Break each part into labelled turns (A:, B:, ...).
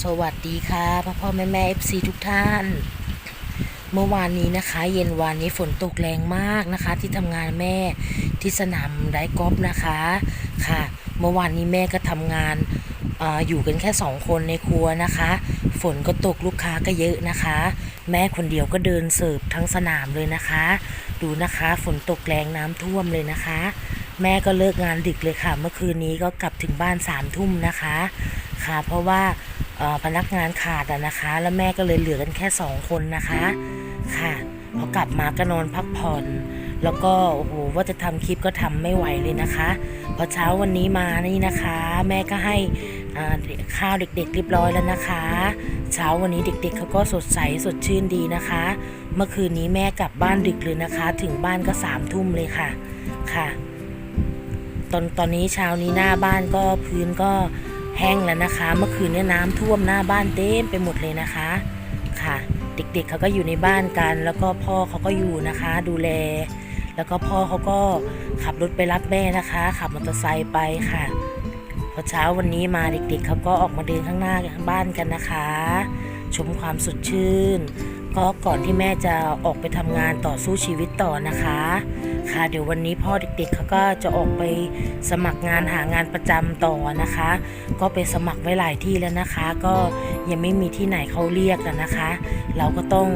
A: สวัสดีค่ะพ่อพ่อแม่แม่เอฟซีทุกท่าน เมื่อวานนี้นะคะ เย็นวานนี้ฝนตกแรงมากนะคะ ที่ทำงานแม่ที่สนามไดกอล์ฟนะคะค่ะ เมื่อวานนี้แม่ก็ทำงานออยู่กันแค่สองคนในครัวนะคะ ฝนก็ตกลูกค้าก็เยอะนะคะ แม่คนเดียวก็เดินเสิร์ฟทั้งสนามเลยนะคะ ดูนะคะฝนตกแรงน้ำท่วมเลยนะคะ แม่ก็เลิกงานดึกเลยค่ะ เมื่อคืนนี้ก็กลับถึงบ้านสามทุ่มนะคะค่ะ เพราะว่า พนักงานขาดนะคะ แล้วแม่ก็เลยเหลือกันแค่สองคนนะคะค่ะพอกลับมาก็นอนพักผ่อน แล้วก็โอ้โหว่าจะทำคลิปก็ทำไม่ไหวเลยนะคะพอเช้าวันนี้มานี่นะคะ แม่ก็ให้ข้าวเด็กๆเรียบร้อยแล้วนะคะ เช้าวันนี้เด็กๆเขาก็สดใสสดชื่นดีนะคะ เมื่อคืนนี้แม่กลับบ้านดึกเลยนะคะ ถึงบ้านก็สามทุ่มเลยค่ะค่ะ ตอนตอนนี้เช้านี้หน้าบ้านก็พื้นก็ แห้งแล้วนะคะ เมื่อคืนเนี้น้ำท่วมหน้าบ้านเต็มไปหมดเลยนะคะค่ะ เด็กๆเขาก็อยู่ในบ้านกัน แล้วก็พ่อเขาก็อยู่นะคะ ดูแล แล้วก็พ่อเขาก็ขับรถไปรับแม่นะคะ ขับมอเตอร์ไซค์ไปค่ะพอเช้าวันนี้มาเด็กๆ เขาก็ออกมาเดินข้างหน้าบ้านกันนะคะ ชมความสดชื่น ก็ก่อนที่แม่จะออกไปทำงานต่อสู้ชีวิตต่อนะคะ ค่ะเดี๋ยววันนี้พ่อเด็กๆเขาก็จะออกไปสมัครงานหางานประจำต่อนะคะ ก็ไปสมัครไว้หลายที่แล้วนะคะ ก็ยังไม่มีที่ไหนเขาเรียกกันนะคะ เราก็ต้อง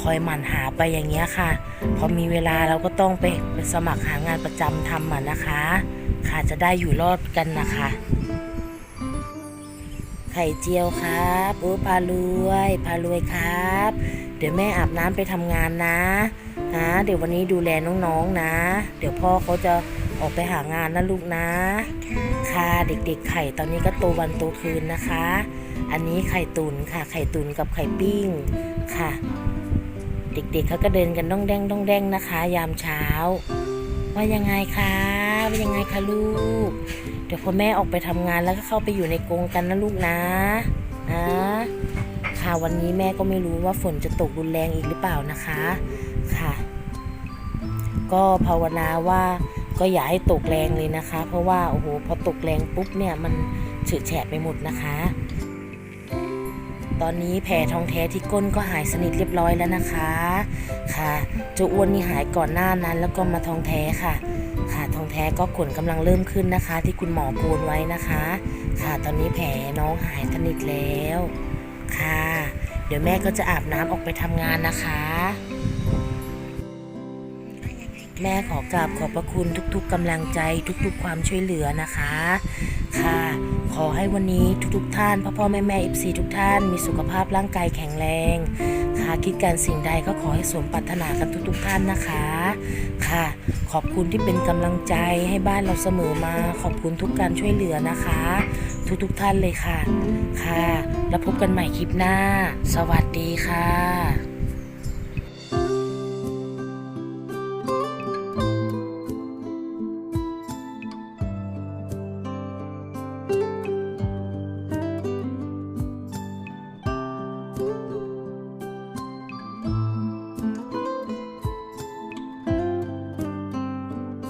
A: คอยหมั่นหาไปอย่างเงี้ยค่ะ พอมีเวลาเราก็ต้องไปสมัครหางานประจำทำอะนะคะ ค่ะจะได้อยู่รอดกันนะคะ ไข่เจียวครับโอ้พารวยพารวยครับ เดี๋ยวแม่อาบน้ำไปทำงานนะนะเดี๋ยววันนี้ดูแลน้องๆนะ เดี๋ยวพ่อเขาจะออกไปหางานนะลูกนะ ค่ะเด็กๆ ไข่ตอนนี้ก็โตวันโตคืนนะคะ อันนี้ไข่ตุนค่ะ ไข่ตุนกับไข่ปิ้งค่ะ เด็กๆเขาก็เดินกันด้องแดงด้องแดงนะคะ ยามเช้า ว่ายังไงคะว่ายังไงคะลูก ดี๋ยวพอแม่ออกไปทำงานแล้วก็เข้าไปอยู่ในกรงกันนะลูกนะนะค่ะวันนี้แม่ก็ไม่รู้ว่าฝนจะตกรุนแรงอีกหรือเปล่านะคะค่ะ ก็ภาวนาว่าก็อย่าให้ตกแรงเลยนะคะ เพราะว่าโอ้โหพอตกแรงปุ๊บเนี่ยมันเฉื่อยแฉะไปหมดนะคะ ตอนนี้แผลทองแท้ที่ก้นก็หายสนิทเรียบร้อยแล้วนะคะ ค่ะจ้าอ้วนนี่หายก่อนหน้านั้นแล้วก็มาทองแท้ค่ะ ค่ะทองแท้ก็ขนกำลังเริ่มขึ้นนะคะ ที่คุณหมอโกนไว้นะคะ ค่ะตอนนี้แผลน้องหายสนิทแล้วค่ะ เดี๋ยวแม่ก็จะอาบน้ำออกไปทำงานนะคะ แม่ขอกราบขอบพระคุณทุกๆกำลังใจทุกๆความช่วยเหลือนะคะ ค่ะ ขอให้วันนี้ทุกๆท่านพ่อพ่อแม่แม่เอฟซีทุกท่านมีสุขภาพร่างกายแข็งแรง คิดการสิ่งใดก็ขอให้สมปรารถนากันทุกทุกท่านนะคะ ค่ะ ขอบคุณที่เป็นกำลังใจให้บ้านเราเสมอมา ขอบคุณทุกการช่วยเหลือนะคะ ทุกทุกท่านเลยค่ะ ค่ะ แล้วพบกันใหม่คลิปหน้า สวัสดีค่ะ